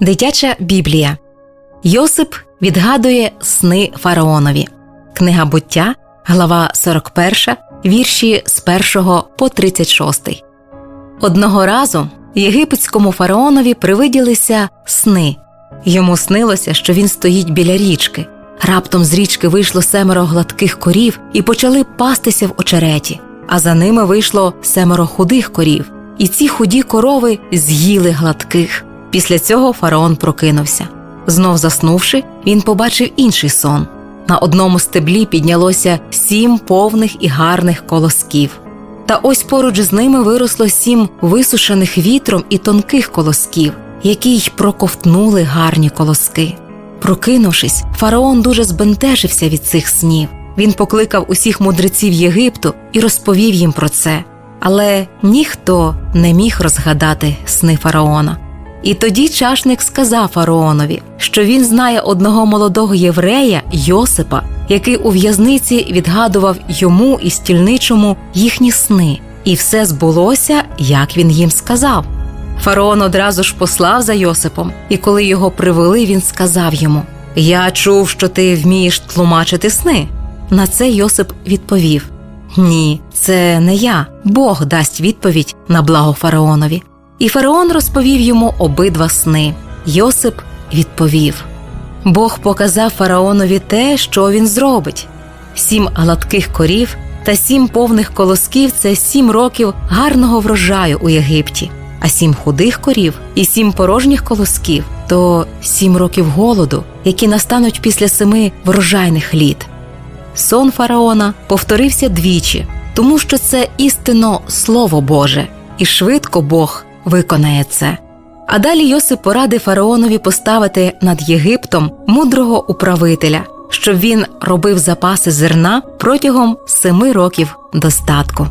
Дитяча Біблія Йосип відгадує сни фараонові. Книга буття, глава 41, вірші з 1 по 36. Одного разу єгипетському фараонові привиділися сни. Йому снилося, що він стоїть біля річки. Раптом з річки вийшло семеро гладких корів і почали пастися в очереті, а за ними вийшло семеро худих корів, і ці худі корови з'їли гладких. Після цього фараон прокинувся. Знов заснувши, він побачив інший сон. На одному стеблі піднялося сім повних і гарних колосків. Та ось поруч з ними виросло сім висушених вітром і тонких колосків, які й проковтнули гарні колоски. Прокинувшись, фараон дуже збентежився від цих снів. Він покликав усіх мудреців Єгипту і розповів їм про це. Але ніхто не міг розгадати сни фараона. І тоді чашник сказав фараонові, що він знає одного молодого єврея Йосипа, який у в'язниці відгадував йому і стільничому їхні сни, і все збулося, як він їм сказав. Фараон одразу ж послав за Йосипом, і коли його привели, він сказав йому: Я чув, що ти вмієш тлумачити сни. На це Йосип відповів: Ні, це не я. Бог дасть відповідь на благо фараонові. І фараон розповів йому обидва сни. Йосип відповів: Бог показав фараонові те, що він зробить. Сім гладких корів та сім повних колосків це сім років гарного врожаю у Єгипті, а сім худих корів і сім порожніх колосків то сім років голоду, які настануть після семи врожайних літ. Сон фараона повторився двічі, тому що це істинно Слово Боже, і швидко Бог виконає це. А далі Йосип порадив фараонові поставити над Єгиптом мудрого управителя, щоб він робив запаси зерна протягом семи років достатку.